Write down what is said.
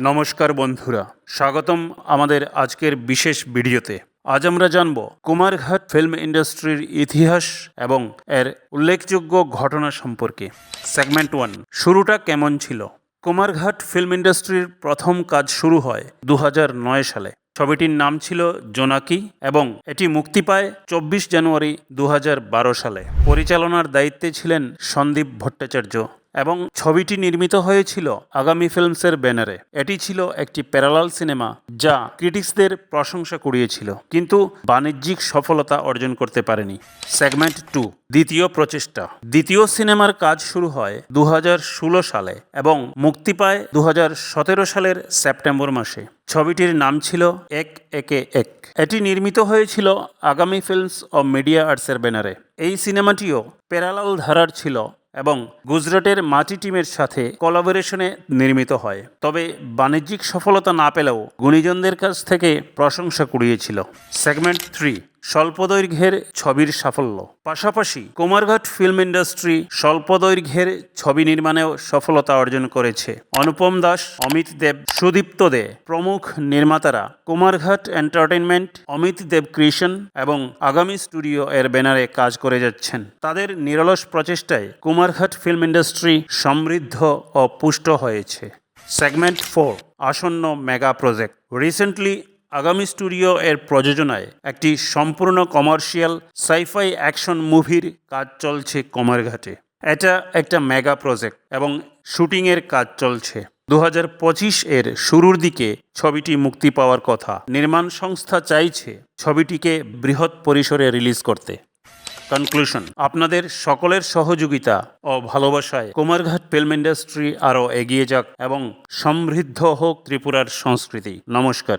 নমস্কার বন্ধুরা, স্বাগতম আমাদের আজকের বিশেষ ভিডিওতে। আজ আমরা জানব কুমারঘাট ফিল্ম ইন্ডাস্ট্রির ইতিহাস এবং এর উল্লেখযোগ্য ঘটনা সম্পর্কে। সেগমেন্ট ওয়ান শুরুটা কেমন ছিল? কুমারঘাট ফিল্ম ইন্ডাস্ট্রির প্রথম কাজ শুরু হয় দু সালে। ছবিটির নাম ছিল জোনাকি এবং এটি মুক্তি পায় চব্বিশ জানুয়ারি দু হাজার বারো সালে। পরিচালনার দায়িত্বে ছিলেন সন্দীপ ভট্টাচার্য। এবং ছবিটি নির্মিত হয়েছিল আগামী ফিল্মসের ব্যানারে। এটি ছিল একটি প্যারালাল সিনেমা যা ক্রিটিক্সদের প্রশংসা কুড়িয়েছিল, কিন্তু বাণিজ্যিক সফলতা অর্জন করতে পারেনি। সেগমেন্ট টু, দ্বিতীয় প্রচেষ্টা। দ্বিতীয় সিনেমার কাজ শুরু হয় দু হাজার ষোলো সালে এবং মুক্তি পায় দু হাজার সতেরো সালের সেপ্টেম্বর মাসে। ছবিটির নাম ছিল এক একে এক। এটি নির্মিত হয়েছিল আগামী ফিল্মস ও মিডিয়া আর্টসের ব্যানারে। এই সিনেমাটিও প্যারালাল ধারার ছিল এবং গুজরাটের মাটি টিমের সাথে কোলাবোরেশনে নির্মিত হয়। তবে বাণিজ্যিক সফলতা না পেলেও গুণীজনদের কাছ থেকে প্রশংসা কুড়িয়েছিল। সেগমেন্ট থ্রি স্বল্পদৈর্ঘ্যের ছবির সাফল্য। পাশাপাশি কুমারঘাট ফিল্ম ইন্ডাস্ট্রি স্বল্পদৈর্ঘ্যের ছবি নির্মাণেও সফলতা অর্জন করেছে। অনুপম দাস, অমিত দেব, সুদীপ্ত দে, প্রমুখ নির্মাতারা কুমারঘাট এন্টারটেনমেন্ট অমিত দেব ক্রিয়েশন এবং আগামী স্টুডিও এর ব্যানারে কাজ করে যাচ্ছেন। তাদের নিরলস প্রচেষ্টায় কুমারঘাট ফিল্ম ইন্ডাস্ট্রি সমৃদ্ধ ও পুষ্ট হয়েছে। সেগমেন্ট ফোর, আসন্ন mega project. Recently Agami Studio এর প্রযোজনায় একটি সম্পূর্ণ কমার্শিয়াল সাইফাই অ্যাকশন মুভির কাজ চলছে কমারঘাটে এটা একটা মেগা প্রজেক্ট এবং শুটিংয়ের কাজ চলছে। দু হাজার পঁচিশ এর শুরুর দিকে ছবিটি মুক্তি পাওয়ার কথা নির্মাণ সংস্থা চাইছে ছবিটিকে বৃহৎ পরিসরে রিলিজ করতে। কনক্লুশন, আপনাদের সকলের সহযোগিতা ও ভালোবাসায় কুমারঘাট ফিল্ম ইন্ডাস্ট্রি আরও এগিয়ে যাক এবং সমৃদ্ধ হোক ত্রিপুরার সংস্কৃতি। নমস্কার।